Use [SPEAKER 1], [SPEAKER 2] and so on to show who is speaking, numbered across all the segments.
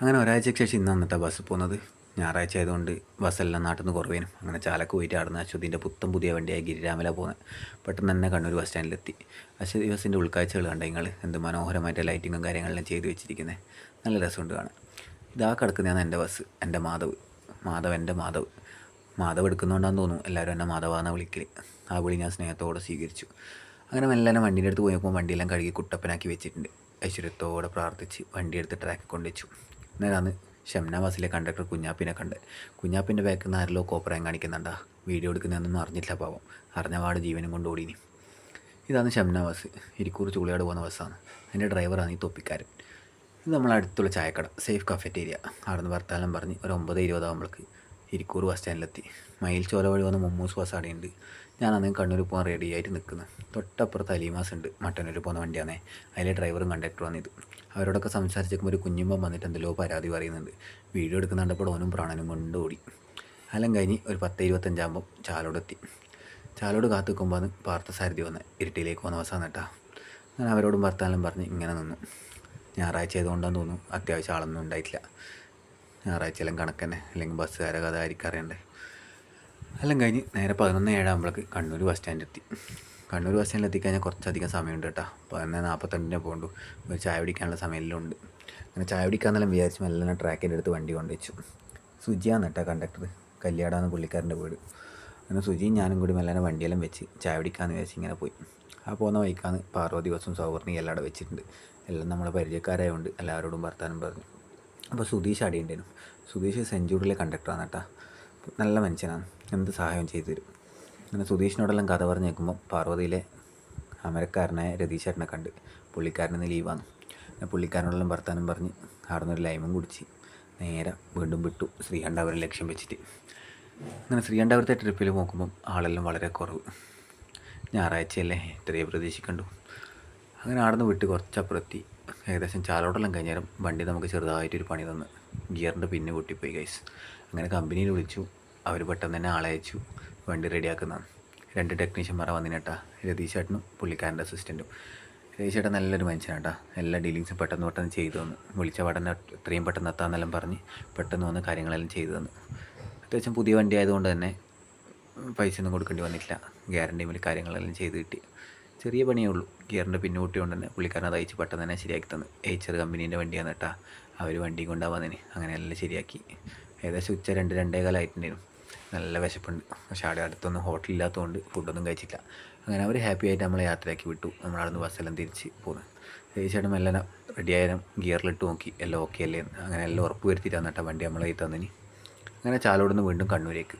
[SPEAKER 1] അങ്ങനെ ഒരാഴ്ചയ്ക്ക് ശേഷം ഇന്ന് അന്നത്തെ ബസ് പോകുന്നത് ഞായറാഴ്ച ആയതുകൊണ്ട് ബസ്സെല്ലാം നാട്ടിൽ നിന്ന് കുറവേനും. അങ്ങനെ ചാലക്ക് പോയിട്ട് അവിടുന്ന് അശ്വതിന്റെ പുത്തൻ പുതിയ വണ്ടിയായി ഗിരിരാമല പോകുന്നത് പെട്ടെന്ന് തന്നെ കണ്ണൂർ ബസ് സ്റ്റാൻഡിലെത്തി അശ്വതി ബസ്സിന്റെ ഉൾക്കാഴ്ചകൾ കണ്ട നിങ്ങൾ എന്ത് മനോഹരമായിട്ട് ലൈറ്റിങ്ങും കാര്യങ്ങളെല്ലാം ചെയ്തു വെച്ചിരിക്കുന്നത് നല്ല രസമുണ്ട് കാണാൻ. ഇതാ കിടക്കുന്നതാണ് എന്റെ ബസ് എന്റെ മാധവ്. മാധവ് എന്റെ മാധവ്. മാധവ് എടുക്കുന്നതുകൊണ്ടാന്ന് തോന്നുന്നു. എല്ലാവരും എന്നെ മാധവാന്ന് വിളിക്കൽ ആ വിളി ഞാൻ സ്നേഹത്തോടെ സ്വീകരിച്ചു. അങ്ങനെ എല്ലാവരും വണ്ടീന്റെ അടുത്ത് പോയപ്പോൾ വണ്ടിയെല്ലാം കഴുകി കുട്ടപ്പനാക്കി വെച്ചിട്ടുണ്ട്. ഐശ്വര്യത്തോടെ പ്രാർത്ഥിച്ച് വണ്ടി എടുത്ത് ട്രാക്കിൽ കൊണ്ടുവച്ചു നേരാന്ന് ഷംന ബസ്സിലെ കണ്ടക്ടർ കുഞ്ഞാപ്പിനെ കണ്ട്. കുഞ്ഞാപ്പിന്റെ ബാക്കിൽ നിന്ന് ആരല്ലോ കോപ്പറയം കാണിക്കുന്നുണ്ടാ? വീഡിയോ എടുക്കുന്നതെന്നൊന്നും അറിഞ്ഞില്ല പാവം. അറിഞ്ഞപാട് ജീവനും കൊണ്ട് ഓടിനി ഇതാണ് ഷംന ബസ്. ഇരിക്കൂർ ചുളിയാട് പോകുന്ന ബസ്സാണ് അതിന്റെ ഡ്രൈവറാണ് ഈ തൊപ്പിക്കാരൻ. ഇത് നമ്മളെ അടുത്തുള്ള ചായക്കട സേഫ് കഫറ്റേരിയ അവിടെ നിന്ന് വർത്താനം പറഞ്ഞ് ഒരു ഒമ്പത് ഇരുപതാകുമ്പോഴേക്ക് ഇരിക്കൂർ ബസ് സ്റ്റാൻഡിലെത്തി മയിൽ ചോല വഴി വന്ന് മമ്മൂസ് ബസ് അവിടെയുണ്ട് ഞാൻ അന്ന് കണ്ണൂർ പോകാൻ റെഡി ആയിട്ട് നിൽക്കുന്നത് തൊട്ടപ്പുറത്ത് അലീമാസ് ഉണ്ട്. മട്ടന്നൂർ പോകുന്ന വണ്ടിയാണേ അതിലെ ഡ്രൈവറും കണ്ടക്ടറും വന്നിത് അവരോടൊക്കെ സംസാരിച്ചേക്കുമ്പോൾ ഒരു കുഞ്ഞുമ്പം വന്നിട്ട് എന്തെല്ലോ പരാതി പറയുന്നുണ്ട്. വീഡിയോ എടുക്കുന്നുണ്ടപ്പോൾ ഓനും പ്രാണനും കൊണ്ട് ഓടി. അലം കഴിഞ്ഞ് ഒരു പത്ത് ഇരുപത്തഞ്ചാകുമ്പം ചാലോടെത്തി ചാലോട് കാത്തു നിൽക്കുമ്പോൾ പാർത്ഥസാരഥി വന്ന് ഇരുട്ടിയിലേക്ക് വന്ന അവസാനം കേട്ടാ ഞാൻ അവരോടും വർത്താനം പറഞ്ഞ് ഇങ്ങനെ നിന്നു. ഞായറാഴ്ച ആയതുകൊണ്ടാന്ന് തോന്നുന്നു അത്യാവശ്യം ആളൊന്നും ഉണ്ടായിട്ടില്ല. ഞായറാഴ്ച കണക്ക് തന്നെ അല്ലെങ്കിൽ ബസ്സുകാരെ കഥ ആയിരിക്കും അറിയണ്ടേ. എല്ലാം കഴിഞ്ഞ് നേരെ പതിനൊന്ന് ഏഴാകുമ്പോഴേക്ക് കണ്ണൂർ ബസ് സ്റ്റാൻഡിൽ എത്തി. കണ്ണൂർ ബസ് സ്റ്റാൻഡിൽ എത്തിക്കഴിഞ്ഞാൽ കുറച്ചധികം സമയമുണ്ട് കേട്ടോ. പതിനൊന്ന് നാൽപ്പത്തഞ്ചിന് പോകണ്ടു ഒരു ചായ പിടിക്കാനുള്ള സമയമെല്ലാം ഉണ്ട് അങ്ങനെ ചായ പിടിക്കാന്നെല്ലാം വിചാരിച്ചു മെല്ലെ ട്രാക്കിന്റെ അടുത്ത് വണ്ടി കൊണ്ടുവച്ചു സുജിയാണ് കേട്ടോ കണ്ടക്ടർ കല്യാടാന്ന് പുള്ളിക്കാരന്റെ വീട്. അങ്ങനെ സുജിയും ഞാനും കൂടി മെല്ലെ വണ്ടിയെല്ലാം വെച്ച് ചായ പിടിക്കാമെന്ന് വിചാരിച്ച് ഇങ്ങനെ പോയി. ആ പോകുന്ന വൈക്കാന്ന് പാർവതി ബസ്സും സൗവർണി എല്ലാം അവിടെ വെച്ചിട്ടുണ്ട്. എല്ലാം നമ്മളെ പരിചയക്കാരായതുകൊണ്ട് എല്ലാവരോടും വർത്താനം പറഞ്ഞു. അപ്പോൾ സുധീഷ് അടിയുണ്ടായിരുന്നു സുധീഷ് സെഞ്ചുറിയിലെ കണ്ടക്ടറാണ് കേട്ടോ. നല്ല മനുഷ്യനാണ്. എന്ത് സഹായം ചെയ്തു തരും. അങ്ങനെ സുധീഷിനോടെല്ലാം കഥ പറഞ്ഞ് നിൽക്കുമ്പോൾ പാർവതിയിലെ അമരക്കാരനായ രതീശേട്ടനെ കണ്ട് പുള്ളിക്കാരനെ ലീവാണ് പുള്ളിക്കാരനോടെല്ലാം വർത്താനം പറഞ്ഞ് അവിടെ നിന്നൊരു ലൈമും കുടിച്ച് നേരെ വീണ്ടും വിട്ടു ശ്രീകണ്ഠാപുരം ലക്ഷ്യം വെച്ചിട്ട്. അങ്ങനെ ശ്രീകണ്ഠാപുരത്തെ ട്രിപ്പിൽ നോക്കുമ്പം ആളെല്ലാം വളരെ കുറവ്. ഞായറാഴ്ചയല്ലേ ഇത്രയേ പ്രതീക്ഷിക്കണ്ടു. അങ്ങനെ അവിടെ നിന്ന് വിട്ട് കുറച്ചപ്പുറത്തി ഏകദേശം ചാലോടെല്ലാം കഴിഞ്ഞേരം വണ്ടി നമുക്ക് ചെറുതായിട്ടൊരു പണി തന്ന്. ഗിയറിന്റെ പിന്നെ പൊട്ടിപ്പോയി ഗൈസ് അങ്ങനെ കമ്പനിയിൽ വിളിച്ചു. അവർ പെട്ടെന്ന് തന്നെ ആളെ അയച്ചു. വണ്ടി റെഡിയാക്കുന്നതാണ് രണ്ട് ടെക്നീഷ്യന്മാരെ വന്നിനേട്ടാ രതീഷ് ചേട്ടനും പുള്ളിക്കാരന്റെ അസിസ്റ്റന്റും രതീഷ് ചേട്ടൻ നല്ലൊരു മനുഷ്യനാട്ടാ എല്ലാ ഡീലിങ്സും പെട്ടെന്ന് പെട്ടെന്ന് ചെയ്തു തന്നു. വിളിച്ച പാടന്നെ എത്രയും പെട്ടെന്ന് എത്താമെന്നെല്ലാം പറഞ്ഞ് പെട്ടെന്ന് വന്ന് കാര്യങ്ങളെല്ലാം ചെയ്തു തന്നു. അത്യാവശ്യം പുതിയ വണ്ടി ആയതുകൊണ്ട് തന്നെ പൈസ ഒന്നും കൊടുക്കേണ്ടി വന്നിട്ടില്ല. ഗ്യാരണ്ടിയിൽ കാര്യങ്ങളെല്ലാം ചെയ്ത് കിട്ടി. ചെറിയ പണിയേ ഉള്ളൂ. ഗിയറിന്റെ പിന്നോട്ടി കൊണ്ട് തന്നെ പുള്ളിക്കാരൻ അത് അയച്ച് പെട്ടെന്ന് തന്നെ ശരിയാക്കി തന്നു. എയ്ച്ചർ കമ്പനീന്റെ വണ്ടിയാണ് കേട്ടാ. അവർ വണ്ടി കൊണ്ടാവാതിന് അങ്ങനെ എല്ലാം ശരിയാക്കി. ഏകദേശം ഉച്ച രണ്ട് രണ്ടേ കാലമായിട്ടുണ്ടായിരുന്നു നല്ല വിശപ്പുണ്ട്. പക്ഷേ അവിടെ അടുത്തൊന്നും ഹോട്ടലില്ലാത്തതുകൊണ്ട് ഫുഡൊന്നും കഴിച്ചില്ല. അങ്ങനെ അവർ ഹാപ്പി ആയിട്ട് നമ്മളെ യാത്രയാക്കി വിട്ടു. നമ്മളവിടെ നിന്ന് ബസ്സെല്ലാം തിരിച്ച് പോന്നു. തീർച്ചയായിട്ടും എല്ലാം റെഡിയായാലും ഗിയറിലിട്ട് നോക്കി. എല്ലാം ഓക്കെ അല്ലേ അങ്ങനെ എല്ലാം ഉറപ്പ് വരുത്തിയിട്ടാണ് കേട്ടോ വണ്ടി നമ്മളെ തന്നിനി. അങ്ങനെ ചാലോട് നിന്ന് വീണ്ടും കണ്ണൂരേക്ക്.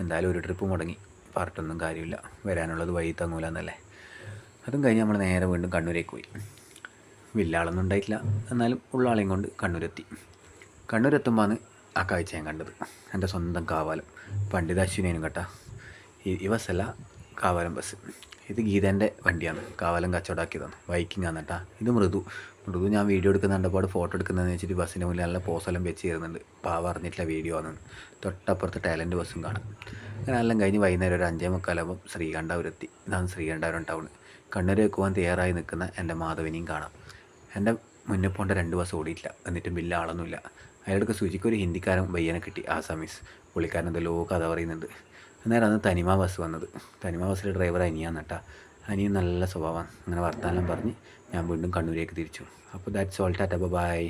[SPEAKER 1] എന്തായാലും ഒരു ട്രിപ്പ് മുടങ്ങി. പാർട്ടൊന്നും കാര്യമില്ല. വരാനുള്ളത് വഴി തങ്ങൂല എന്നല്ലേ അതും കഴിഞ്ഞ് നമ്മൾ നേരെ വീണ്ടും കണ്ണൂരേക്ക് പോയി. വില്ലാളൊന്നും ഉണ്ടായിട്ടില്ല. എന്നാലും ഉള്ള ആളെയും കൊണ്ട് കണ്ണൂരെത്തി. കണ്ണൂരെത്തുമ്പോഴാണ് ആ കാഴ്ച ഞാൻ കണ്ടത്. എന്റെ സ്വന്തം കാവാലം. പണ്ഡിത അശ്വിനേനും കേട്ടാ. ഈ ബസ്സല്ല കാവാലം ബസ്. ഇത് ഗീതേന്റെ വണ്ടിയാണ്. കാവലം കച്ചവടാക്കിയതാണ്. ബൈക്കിംഗ് ആണ് കേട്ടാ ഇത് മൃദു. മൃദു ഞാൻ വീഡിയോ എടുക്കുന്നുണ്ടപ്പോൾ ഫോട്ടോ എടുക്കുന്നതെന്ന് വെച്ചിട്ട് ബസ്സിന്റെ മുന്നിൽ നല്ല പോസെല്ലാം വെച്ച് തരുന്നുണ്ട് പാവ അറിഞ്ഞിട്ടുള്ള വീഡിയോ ആണ് തൊട്ടപ്പുറത്ത് ടാലന്റ് ബസ്സും കാണാം. അങ്ങനെ എല്ലാം കഴിഞ്ഞ് വൈകുന്നേരം ഒരു അഞ്ചേ മുക്കാലാകുമ്പോൾ ശ്രീകണ്ഠാപുരത്തി. ഇതാണ് ശ്രീകണ്ഠാപുരം ടൗൺ കണ്ണൂർ വെക്കുവാൻ തയ്യാറായി നിൽക്കുന്ന എന്റെ മാധവിനെയും കാണാം. എന്റെ മുന്നേ പോകേണ്ട രണ്ട് ബസ് ഓടിയിട്ടില്ല. എന്നിട്ടും ബില്ല് ആളൊന്നുമില്ല. അയാൾക്ക് സുജിക്ക് ഒരു ഹിന്ദിക്കാരൻ പയ്യനെ കിട്ടി. ആസാമീസ്. പുള്ളിക്കാരൻ എന്തെല്ലോ കഥ പറയുന്നുണ്ട്. അന്നേരം അന്ന് തനിമ ബസ് വന്നത്. തനിമ ബസ്സിലെ ഡ്രൈവർ അനിയാന്ന് കേട്ടാ. നല്ല സ്വഭാവമാണ് അങ്ങനെ വർത്താനം പറഞ്ഞ് ഞാൻ വീണ്ടും കണ്ണൂരേക്ക് തിരിച്ചു. അപ്പോൾ ദാറ്റ്സ് ഓൾ ടാറ്റ ബൈ